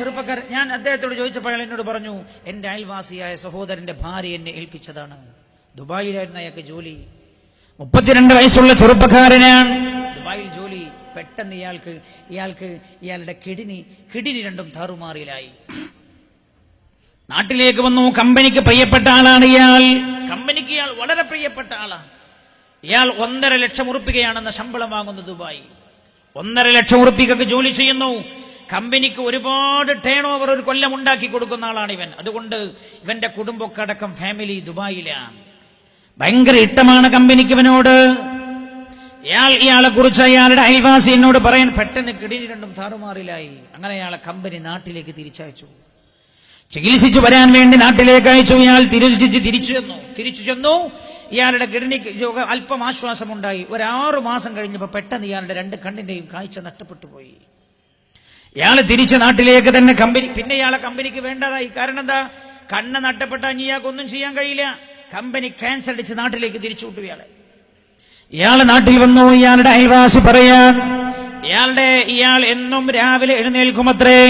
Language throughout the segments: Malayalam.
ചെറുപ്പക്കാരൻ ഞാൻ അദ്ദേഹത്തോട് ചോദിച്ചപ്പോൾ അയാൾ എന്നോട് പറഞ്ഞു എന്റെ അയൽവാസിയായ സഹോദരന്റെ ഭാര്യ എന്നെ ഏൽപ്പിച്ചതാണ്. ദുബായിലായിരുന്നു അയാൾക്ക് ജോലി. മുപ്പത്തിരണ്ട് വയസ്സുള്ള ചെറുപ്പക്കാരനാണ്. ദുബായിൽ ജോലി. പെട്ടെന്ന് ഇയാൾക്ക് ഇയാൾക്ക് ഇയാളുടെ കിഡിനി കിഡിനി രണ്ടും താറുമാറിയിലായി നാട്ടിലേക്ക് വന്നു. കമ്പനിക്ക് പ്രിയപ്പെട്ട ആളാണ് ഇയാൾ. കമ്പനിക്ക് ഇയാൾ വളരെ പ്രിയപ്പെട്ട ആളാണ്. ഇയാൾ ഒന്നര ലക്ഷം ഉറുപ്പികയാണെന്ന് ശമ്പളം വാങ്ങുന്നു ദുബായി ഒന്നര ലക്ഷം ഉറുപ്പികക്ക് ജോലി ചെയ്യുന്നു. കമ്പനിക്ക് ഒരുപാട് ടേൺ ഓവർ ഒരു കൊല്ലം ഉണ്ടാക്കി കൊടുക്കുന്ന ആളാണ് ഇവൻ. അതുകൊണ്ട് ഇവന്റെ കുടുംബമൊക്കെ അടക്കം ഫാമിലി ദുബായിലാണ്. ഭയങ്കര ഇഷ്ടമാണ് കമ്പനിക്ക് ഇവനോട്. ഇയാൾ ഇയാളെ കുറിച്ച് അയാളുടെ അയൽവാസി എന്നോട് പറയാൻ പെട്ടെന്ന് കിടിനി രണ്ടും താറുമാറിലായി. അങ്ങനെ അയാളെ കമ്പനി നാട്ടിലേക്ക് തിരിച്ചയച്ചു. ചികിത്സിച്ചു വരാൻ വേണ്ടി നാട്ടിലേക്ക് അയച്ചു. ഇയാൾ തിരിച്ചു തിരിച്ചു ചെന്നു. തിരിച്ചു ചെന്നു. ഇയാളുടെ കിഡ്നിക്ക് അല്പം ആശ്വാസമുണ്ടായി. ഒരാറു മാസം കഴിഞ്ഞപ്പോൾ പെട്ടെന്ന് ഇയാളുടെ രണ്ട് കണ്ണിന്റെയും കാഴ്ച നഷ്ടപ്പെട്ടു പോയി. ഇയാൾ തിരിച്ച് നാട്ടിലേക്ക് തന്നെ കമ്പനി പിന്നെ ഇയാളെ കമ്പനിക്ക് വേണ്ടതായി കാരണം എന്താ? കണ്ണ് നട്ടപ്പെട്ട ഇയാൾക്ക് ഒന്നും ചെയ്യാൻ കഴിയില്ല. കമ്പനി ക്യാൻസൽ അടിച്ച് നാട്ടിലേക്ക് തിരിച്ചു വിട്ടു ഇയാളെ. ഇയാൾ നാട്ടിൽ വന്നു ഇയാളുടെ അയൽവാസി പറയാ ഇയാളുടെ ഇയാൾ എന്നും രാവിലെ എഴുന്നേൽക്കുമത്രേ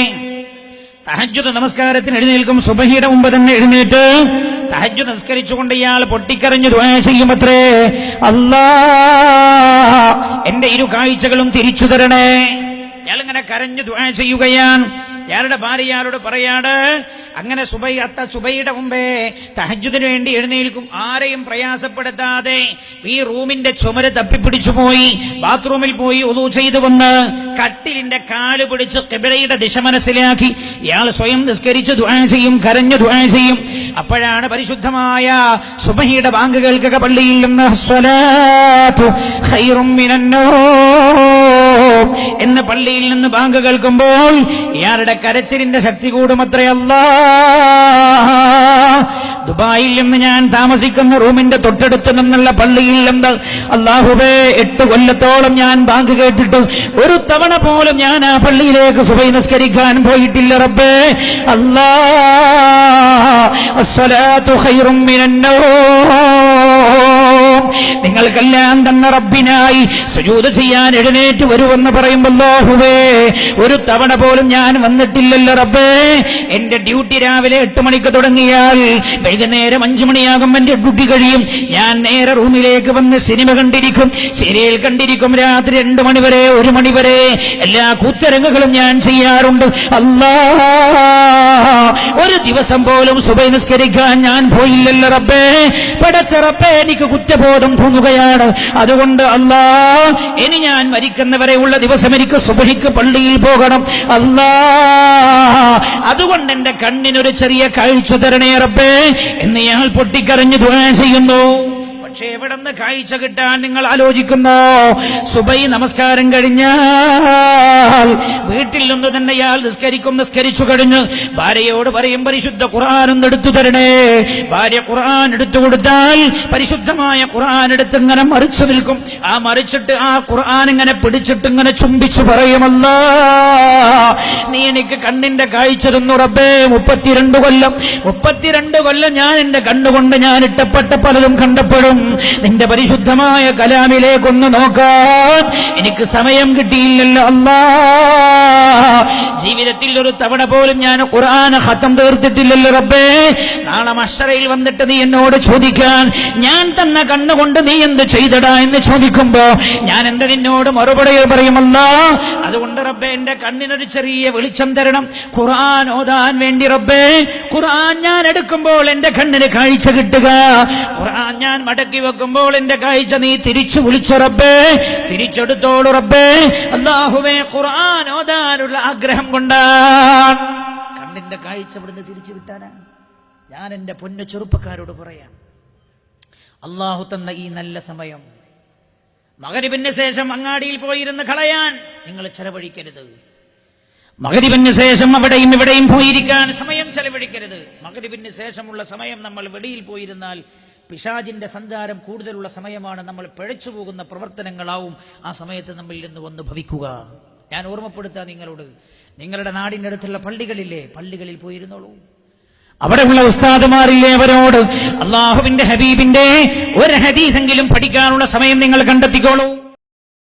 തഹജുദ് നമസ്കാരത്തിന് എഴുന്നേൽക്കും. സുബഹിയുടെ മുമ്പ് തന്നെ എഴുന്നേറ്റ് തഹജു നമസ്കരിച്ചുകൊണ്ട് ഇയാൾ പൊട്ടിക്കരഞ്ഞു ദുആ ചെയ്യുമത്രേ അല്ലാ എന്റെ ഇരു കാഴ്ചകളും തിരിച്ചു തരണേ. ഇങ്ങനെ കരഞ്ഞു ദുആ ചെയ്യുകയാണ്. ഇയാളുടെ ഭാര്യയാളോട് പറയാട് അങ്ങനെ സുബൈ അത്ത സുബൈയുടെ മുമ്പേ തഹജുദിനു വേണ്ടി എഴുന്നേൽക്കും ആരെയും പ്രയാസപ്പെടുത്താതെ ഈ റൂമിന്റെ ചുമര് തപ്പിപ്പിടിച്ചു പോയി ബാത്റൂമിൽ പോയി ഒതു ചെയ്തു വന്ന് കട്ടിലിന്റെ കാൽ പിടിച്ച് കിബിളയുടെ ദിശ മനസ്സിലാക്കി. ഇയാൾ സ്വയം നിസ്കരിച്ച് ദുആ ചെയ്യും കരഞ്ഞു ദുആ ചെയ്യും. അപ്പോഴാണ് പരിശുദ്ധമായ സുബഹിയുടെ ബാങ്ക് കേൾക്കുക പള്ളിയിൽ നിന്ന് എന്ന് പള്ളിയിൽ നിന്ന് ബാങ്ക് കേൾക്കുമ്പോൾ ഇയാളുടെ കരച്ചിലിന്റെ ശക്തി കൂടുമത്രയല്ല ദുബായിൽ നിന്ന് ഞാൻ താമസിക്കുന്ന റൂമിന്റെ തൊട്ടടുത്ത് നിന്നുള്ള പള്ളിയിൽ നിന്ന് അള്ളാഹുബേ എട്ട് കൊല്ലത്തോളം ഞാൻ ബാങ്ക് കേട്ടിട്ട് ഒരു തവണ പോലും ഞാൻ ആ പള്ളിയിലേക്ക് സുബൈ നിസ്കരിക്കാൻ പോയിട്ടില്ല റബ്ബേ. അല്ലാ. അസ്സലാത്തു ഖൈറും നിങ്ങൾക്കെല്ലാം തന്ന റബ്ബിനായി സുജൂത് ചെയ്യാൻ എഴുന്നേറ്റ് വരുമെന്ന് പറയുമ്പോൾ അല്ലാഹുവേ ഒരു തവണ പോലും ഞാൻ വന്നിട്ടില്ലല്ലോ റബ്ബേ. എന്റെ ഡ്യൂട്ടി രാവിലെ എട്ട് മണിക്ക് തുടങ്ങിയാൽ വൈകുന്നേരം അഞ്ചു മണിയാകും എന്റെ ഡ്യൂട്ടി കഴിയും. ഞാൻ നേരെ റൂമിലേക്ക് വന്ന് സിനിമ കണ്ടിരിക്കും. സീരിയൽ കണ്ടിരിക്കും രാത്രി രണ്ടു മണിവരെ ഒരു മണിവരെ എല്ലാ കൂത്തരങ്ങുകളും ഞാൻ ചെയ്യാറുണ്ട്. അല്ലാ ദിവസം പോലും സുബൈ നിസ്കരിക്കാൻ ഞാൻ പോയില്ലല്ലോ റബ്ബേ. പടച്ച റബ്ബേ എനിക്ക് കുറ്റബോധം തോന്നുകയാണ് അതുകൊണ്ട് അല്ലാ ഇനി ഞാൻ മരിക്കുന്നവരെ ഉള്ള ദിവസം എനിക്ക് സുബഹിക്ക് പള്ളിയിൽ പോകണം. അല്ലാ അതുകൊണ്ട് എന്റെ കണ്ണിനൊരു ചെറിയ കാഴ്ച തരണേ റബ്ബേ. എന്ന് ഇയാൾ പൊട്ടിക്കരഞ്ഞു ദുആ ചെയ്യുന്നു. പക്ഷേ എവിടെ നിന്ന് കാഴ്ച കിട്ടാൻ നിങ്ങൾ ആലോചിക്കുന്നു? സുബൈ നമസ്കാരം കഴിഞ്ഞാൽ വീട്ടിൽ നിന്ന് തന്നെ ഇയാൾ നിസ്കരിക്കും നിസ്കരിച്ചു കഴിഞ്ഞ് ഭാര്യയോട് പറയും പരിശുദ്ധ ഖുർആൻ ഒന്ന് എടുത്തു തരണേ. ഭാര്യ ഖുർആൻ എടുത്തു കൊടുത്താൽ പരിശുദ്ധമായ ഖുർആൻ എടുത്ത് ഇങ്ങനെ മറിച്ചു നിൽക്കും. ആ മറിച്ചിട്ട് ആ ഖുർആൻ ഇങ്ങനെ പിടിച്ചിട്ട് ഇങ്ങനെ ചുംബിച്ചു പറയുമല്ല നീ എനിക്ക് കണ്ണിന്റെ കാഴ്ച തന്നു റബ്ബേ മുപ്പത്തിരണ്ട് കൊല്ലം. മുപ്പത്തിരണ്ട് കൊല്ലം ഞാൻ എന്റെ കണ്ണുകൊണ്ട് ഞാൻ ഇട്ടപ്പെട്ട പലതും കണ്ടപ്പോഴും നിന്റെ പരിശുദ്ധമായ കലാമിലേക്കൊന്ന് നോക്കാൻ എനിക്ക് സമയം കിട്ടിയില്ലല്ലോ അല്ലാ. ജീവിതത്തിൽ ഒരു തവണ പോലും ഞാൻ ഖുർആൻ ഹത്തം തീർത്തിട്ടില്ലല്ലോ റബ്ബേ. നാളെ മഷറയിൽ വന്നിട്ട് നീ എന്നോട് ചോദിക്കാൻ ഞാൻ തന്ന കണ്ണുകൊണ്ട് നീ എന്ത് ചെയ്തടാ എന്ന് ചോദിക്കുമ്പോ ഞാൻ എന്ത് നിന്നോട് മറുപടി പറയുമല്ല അതുകൊണ്ട് റബ്ബെ എന്റെ കണ്ണിനൊരു ചെറിയ വെളിച്ചം തരണം. ഖുർആൻ ഓതാൻ വേണ്ടി റബ്ബേ ഖുർആൻ ഞാൻ എടുക്കുമ്പോൾ എന്റെ കണ്ണിന് കാഴ്ച കിട്ടുക. ഖുർആൻ ഞാൻ മടക്കി വെക്കുമ്പോൾ എന്റെ കാഴ്ച നീ തിരിച്ചു വിളിച്ചു റബ്ബേ. തിരിച്ചെടുത്തോളൂ റബ്ബേ. അള്ളാഹുവേ ഖുർആൻ ഓതാനുള്ള ആഗ്രഹം കൊണ്ടാണ് കണ്ണിന്റെ കാഴ്ച ഇവിടുന്ന് തിരിച്ചു കിട്ടാനാ? ഞാൻ എന്റെ പൊന്നു ചെറുപ്പക്കാരോട് പറയാം. അള്ളാഹു തന്ന ഈ നല്ല സമയം മകരിബിന് ശേഷം അങ്ങാടിയിൽ പോയിരുന്ന് കളയാൻ നിങ്ങൾ ചെലവഴിക്കരുത്. മകരിബിന് ശേഷം അവിടെയും ഇവിടെയും പോയിരിക്കാൻ സമയം ചെലവഴിക്കരുത്. മകരിബിന് ശേഷമുള്ള സമയം നമ്മൾ വെടിയിൽ പോയിരുന്നാൽ പിശാജിന്റെ സഞ്ചാരം കൂടുതലുള്ള സമയമാണ് നമ്മൾ പിഴച്ചു പോകുന്ന പ്രവർത്തനങ്ങളാവും ആ സമയത്ത് നമ്മിൽ നിന്ന് വന്ന് ഭവിക്കുക. ഞാൻ ഓർമ്മപ്പെടുത്താം നിങ്ങളോട്. നിങ്ങളുടെ നാടിന്റെ അടുത്തുള്ള പള്ളികളില്ലേ? പള്ളികളിൽ പോയിരുന്നോളൂ. അവിടെയുള്ള ഉസ്താദുമാരില്ലേ അവരോട് അള്ളാഹുവിന്റെ ഹബീബിന്റെ ഒരു ഹദീസെങ്കിലും പഠിക്കാനുള്ള സമയം നിങ്ങൾ കണ്ടെത്തിക്കോളൂ.